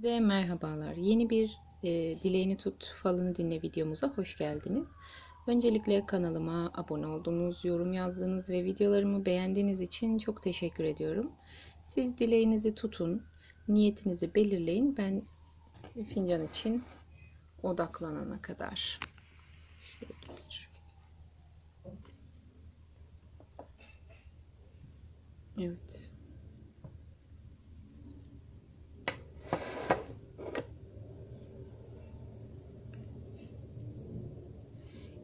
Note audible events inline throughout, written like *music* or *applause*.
Size merhabalar. Yeni bir e, Dileğini Tut falını dinle videomuza hoş geldiniz. Öncelikle kanalıma abone oldunuz, yorum yazdığınız ve videolarımı beğendiğiniz için çok teşekkür ediyorum. Siz dileğinizi tutun, niyetinizi belirleyin. Ben fincan için odaklanana kadar. Evet.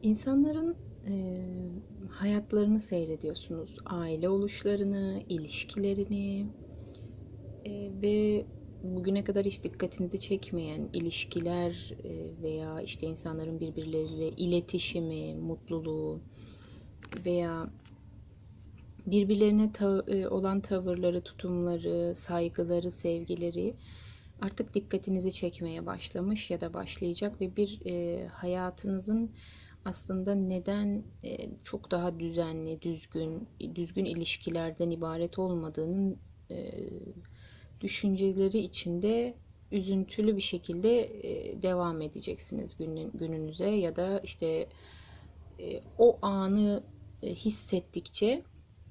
İnsanların e, hayatlarını seyrediyorsunuz. Aile oluşlarını, ilişkilerini e, ve bugüne kadar hiç dikkatinizi çekmeyen ilişkiler e, veya işte insanların birbirleriyle iletişimi, mutluluğu veya birbirlerine ta- olan tavırları, tutumları, saygıları, sevgileri artık dikkatinizi çekmeye başlamış ya da başlayacak ve bir e, hayatınızın aslında neden e, çok daha düzenli, düzgün, düzgün ilişkilerden ibaret olmadığının e, düşünceleri içinde üzüntülü bir şekilde e, devam edeceksiniz günün, gününüze ya da işte o anı hissettikçe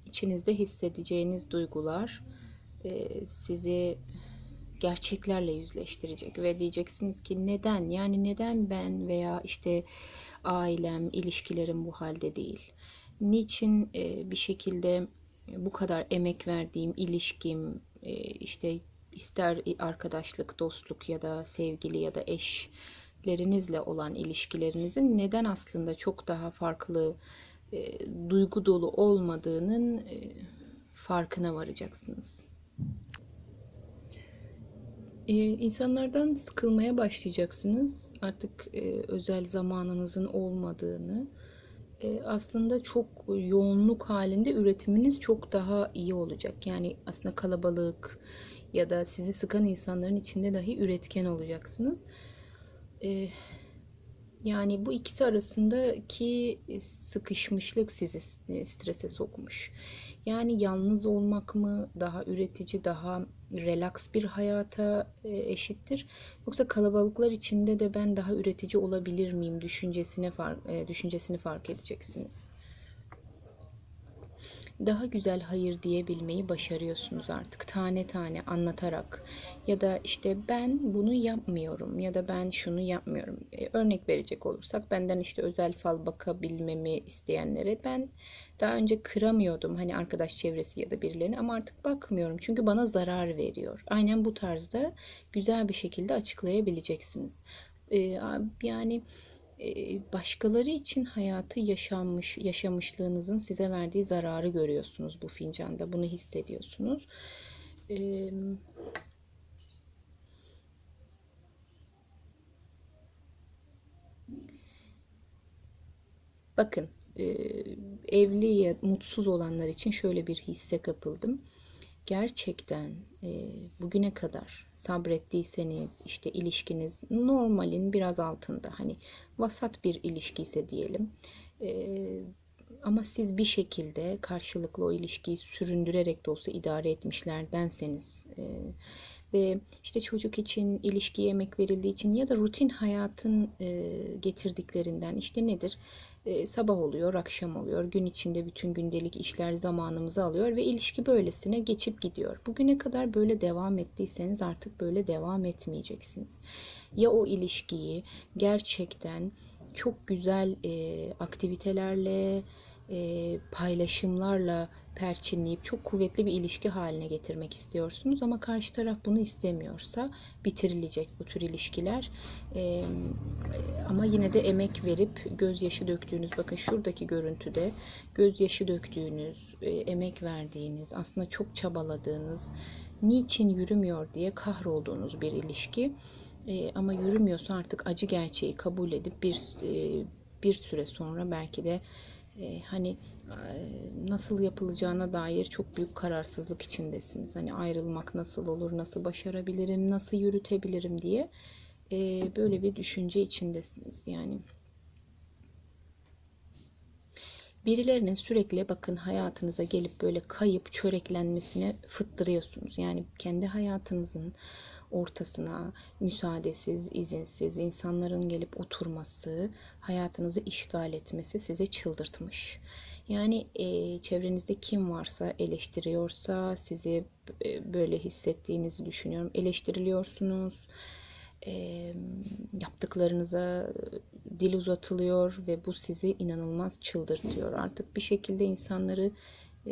içinizde hissedeceğiniz duygular sizi gerçeklerle yüzleştirecek ve diyeceksiniz ki neden? Yani neden ben veya işte ailem, ilişkilerim bu halde değil? Niçin e, bir şekilde bu kadar emek verdiğim ilişkim e, işte ister arkadaşlık, dostluk ya da sevgili ya da eşlerinizle olan ilişkilerinizin neden aslında çok daha farklı e, duygu dolu olmadığının e, farkına varacaksınız. Ee, insanlardan sıkılmaya başlayacaksınız. Artık e, özel zamanınızın olmadığını, e, aslında çok yoğunluk halinde üretiminiz çok daha iyi olacak. Yani aslında kalabalık ya da sizi sıkan insanların içinde dahi üretken olacaksınız. E, yani bu ikisi arasındaki sıkışmışlık sizi strese sokmuş. Yani yalnız olmak mı daha üretici, daha relax bir hayata e, eşittir? Yoksa kalabalıklar içinde de ben daha üretici olabilir miyim düşüncesine e, düşüncesini fark edeceksiniz. Daha güzel hayır diyebilmeyi başarıyorsunuz artık tane tane anlatarak ya da işte ben bunu yapmıyorum ya da ben şunu yapmıyorum. E, örnek verecek olursak benden işte özel fal bakabilmemi isteyenlere ben daha önce kıramıyordum hani arkadaş çevresi ya da birilerini ama artık bakmıyorum çünkü bana zarar veriyor. Aynen bu tarzda güzel bir şekilde açıklayabileceksiniz. E, yani başkaları için hayatı yaşanmış yaşamışlığınızın size verdiği zararı görüyorsunuz bu fincanda. Bunu hissediyorsunuz. Bakın evli ya mutsuz olanlar için şöyle bir hisse kapıldım. Gerçekten bugüne kadar sabrettiyseniz işte ilişkiniz normalin biraz altında hani vasat bir ilişki ise diyelim e, ama siz bir şekilde karşılıklı o ilişkiyi süründürerek de olsa idare etmişlerdenseniz e, ve işte çocuk için ilişkiye emek verildiği için ya da rutin hayatın e, getirdiklerinden işte nedir? E, sabah oluyor, akşam oluyor. Gün içinde bütün gündelik işler zamanımızı alıyor ve ilişki böylesine geçip gidiyor. Bugüne kadar böyle devam ettiyseniz artık böyle devam etmeyeceksiniz. Ya o ilişkiyi gerçekten çok güzel e, aktivitelerle, e, paylaşımlarla perçinleyip çok kuvvetli bir ilişki haline getirmek istiyorsunuz ama karşı taraf bunu istemiyorsa bitirilecek bu tür ilişkiler. E, ama yine de emek verip gözyaşı döktüğünüz bakın şuradaki görüntüde gözyaşı döktüğünüz e, emek verdiğiniz aslında çok çabaladığınız niçin yürümüyor diye kahrolduğunuz bir ilişki. E, ama yürümüyorsa artık acı gerçeği kabul edip bir e, bir süre sonra belki de e, hani e, nasıl yapılacağına dair çok büyük kararsızlık içindesiniz. Hani ayrılmak nasıl olur, nasıl başarabilirim, nasıl yürütebilirim diye e, böyle bir düşünce içindesiniz. Yani birilerinin sürekli bakın hayatınıza gelip böyle kayıp çöreklenmesine fıttırıyorsunuz. Yani kendi hayatınızın ortasına müsaadesiz, izinsiz insanların gelip oturması, hayatınızı işgal etmesi sizi çıldırtmış. Yani e, çevrenizde kim varsa eleştiriyorsa sizi e, böyle hissettiğinizi düşünüyorum. Eleştiriliyorsunuz e, yaptıklarınıza dil uzatılıyor ve bu sizi inanılmaz çıldırtıyor. Artık bir şekilde insanları e,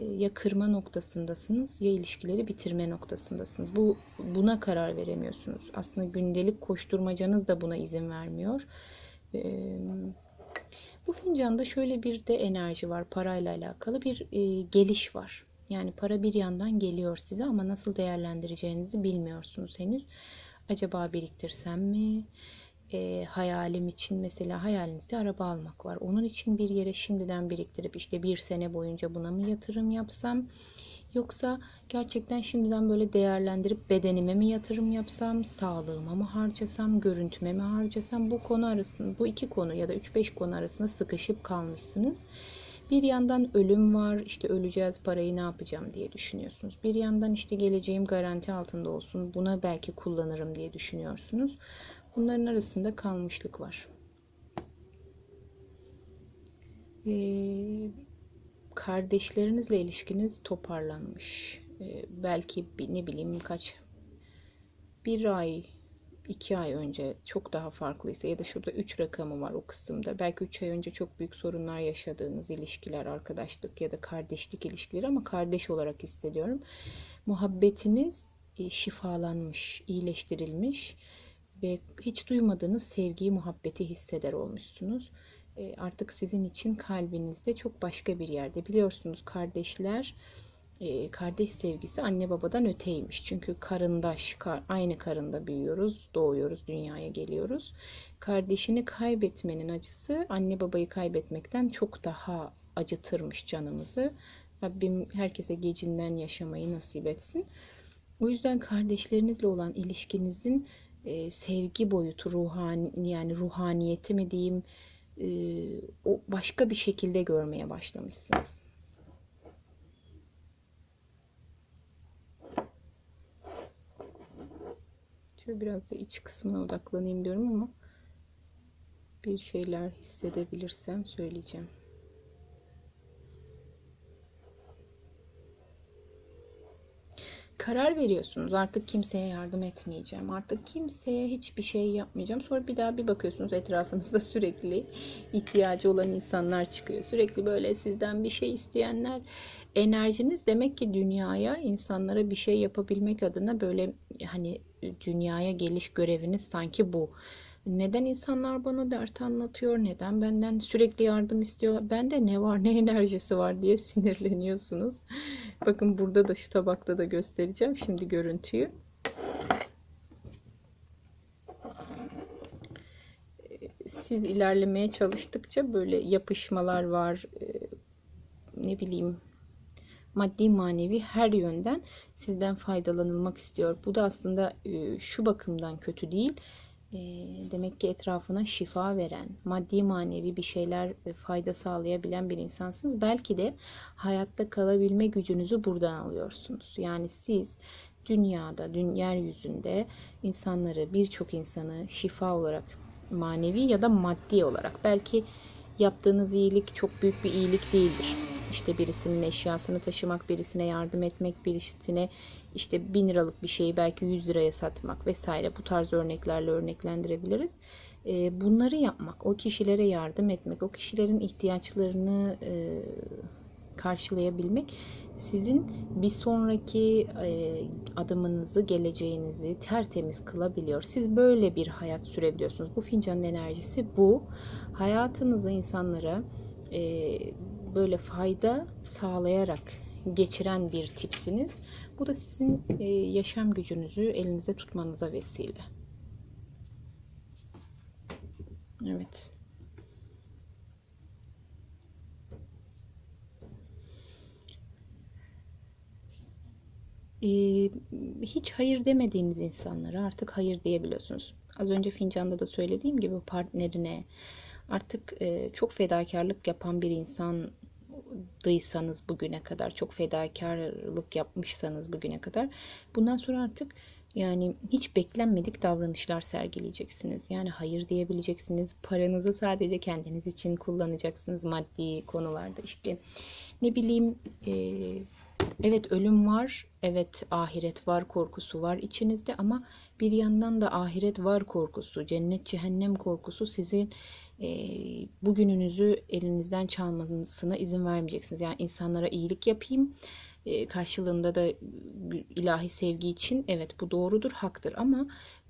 ya kırma noktasındasınız ya ilişkileri bitirme noktasındasınız. Bu buna karar veremiyorsunuz. Aslında gündelik koşturmacanız da buna izin vermiyor. E, bu fincanda şöyle bir de enerji var parayla alakalı bir e, geliş var. Yani para bir yandan geliyor size ama nasıl değerlendireceğinizi bilmiyorsunuz henüz. Acaba biriktirsem mi? E, hayalim için mesela hayalinizde araba almak var. Onun için bir yere şimdiden biriktirip işte bir sene boyunca buna mı yatırım yapsam? Yoksa gerçekten şimdiden böyle değerlendirip bedenime mi yatırım yapsam, sağlığıma mı harcasam, görüntüme mi harcasam bu konu arasında bu iki konu ya da 3-5 konu arasında sıkışıp kalmışsınız. Bir yandan ölüm var, işte öleceğiz parayı ne yapacağım diye düşünüyorsunuz. Bir yandan işte geleceğim garanti altında olsun, buna belki kullanırım diye düşünüyorsunuz. Bunların arasında kalmışlık var. Ee, kardeşlerinizle ilişkiniz toparlanmış. Ee, belki bir, ne bileyim kaç bir ay iki ay önce çok daha farklıysa ya da şurada üç rakamı var o kısımda. Belki üç ay önce çok büyük sorunlar yaşadığınız ilişkiler, arkadaşlık ya da kardeşlik ilişkileri ama kardeş olarak hissediyorum. Muhabbetiniz e, şifalanmış, iyileştirilmiş ve hiç duymadığınız sevgiyi, muhabbeti hisseder olmuşsunuz. E, artık sizin için kalbinizde çok başka bir yerde. Biliyorsunuz kardeşler e, kardeş sevgisi anne babadan öteymiş. Çünkü karındaş, kar, aynı karında büyüyoruz, doğuyoruz, dünyaya geliyoruz. Kardeşini kaybetmenin acısı anne babayı kaybetmekten çok daha acıtırmış canımızı. Rabbim herkese gecinden yaşamayı nasip etsin. O yüzden kardeşlerinizle olan ilişkinizin e, sevgi boyutu, ruhani yani ruhaniyeti mi diyeyim, e, o başka bir şekilde görmeye başlamışsınız. Şöyle biraz da iç kısmına odaklanayım diyorum ama bir şeyler hissedebilirsem söyleyeceğim. Karar veriyorsunuz. Artık kimseye yardım etmeyeceğim. Artık kimseye hiçbir şey yapmayacağım. Sonra bir daha bir bakıyorsunuz etrafınızda *laughs* sürekli ihtiyacı olan insanlar çıkıyor. Sürekli böyle sizden bir şey isteyenler. Enerjiniz demek ki dünyaya, insanlara bir şey yapabilmek adına böyle hani dünyaya geliş göreviniz sanki bu. Neden insanlar bana dert anlatıyor? Neden benden sürekli yardım istiyor? Bende ne var, ne enerjisi var diye *laughs* sinirleniyorsunuz. Bakın burada da şu tabakta da göstereceğim şimdi görüntüyü. Siz ilerlemeye çalıştıkça böyle yapışmalar var. Ne bileyim maddi manevi her yönden sizden faydalanılmak istiyor. Bu da aslında şu bakımdan kötü değil demek ki etrafına şifa veren, maddi manevi bir şeyler fayda sağlayabilen bir insansınız. Belki de hayatta kalabilme gücünüzü buradan alıyorsunuz. Yani siz dünyada, dün yeryüzünde insanları, birçok insanı şifa olarak manevi ya da maddi olarak belki yaptığınız iyilik çok büyük bir iyilik değildir. İşte birisinin eşyasını taşımak, birisine yardım etmek, birisine işte bin liralık bir şeyi belki 100 liraya satmak vesaire bu tarz örneklerle örneklendirebiliriz. E, bunları yapmak, o kişilere yardım etmek, o kişilerin ihtiyaçlarını e, karşılayabilmek sizin bir sonraki e, adımınızı, geleceğinizi tertemiz kılabiliyor. Siz böyle bir hayat sürebiliyorsunuz. Bu fincanın enerjisi bu. Hayatınızı insanlara böyle fayda sağlayarak geçiren bir tipsiniz. Bu da sizin e, yaşam gücünüzü elinizde tutmanıza vesile. Evet. Ee, hiç hayır demediğiniz insanlara artık hayır diyebiliyorsunuz. Az önce fincanda da söylediğim gibi partnerine artık e, çok fedakarlık yapan bir insan dıysanız bugüne kadar, çok fedakarlık yapmışsanız bugüne kadar bundan sonra artık Yani hiç beklenmedik davranışlar sergileyeceksiniz. Yani hayır diyebileceksiniz. Paranızı sadece kendiniz için kullanacaksınız maddi konularda. İşte ne bileyim evet ölüm var, evet ahiret var korkusu var içinizde ama bir yandan da ahiret var korkusu, cennet cehennem korkusu sizin e, bugününüzü elinizden çalmasına izin vermeyeceksiniz. Yani insanlara iyilik yapayım e, karşılığında da ilahi sevgi için evet bu doğrudur, haktır ama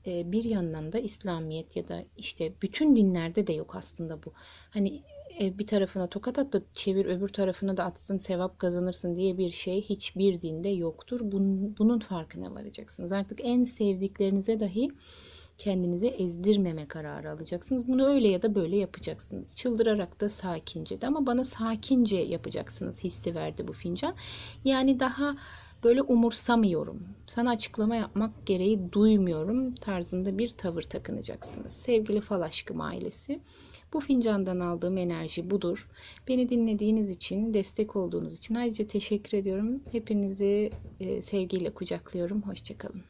e, bir yandan da İslamiyet ya da işte bütün dinlerde de yok aslında bu. Hani e, bir tarafına tokat at da çevir öbür tarafına da atsın sevap kazanırsın diye bir şey hiçbir dinde yoktur. Bunun, bunun farkına varacaksınız. Artık en sevdiklerinize dahi kendinizi ezdirmeme kararı alacaksınız. Bunu öyle ya da böyle yapacaksınız. Çıldırarak da sakince de ama bana sakince yapacaksınız hissi verdi bu fincan. Yani daha böyle umursamıyorum. Sana açıklama yapmak gereği duymuyorum tarzında bir tavır takınacaksınız. Sevgili fal aşkım ailesi. Bu fincandan aldığım enerji budur. Beni dinlediğiniz için, destek olduğunuz için ayrıca teşekkür ediyorum. Hepinizi e, sevgiyle kucaklıyorum. Hoşçakalın.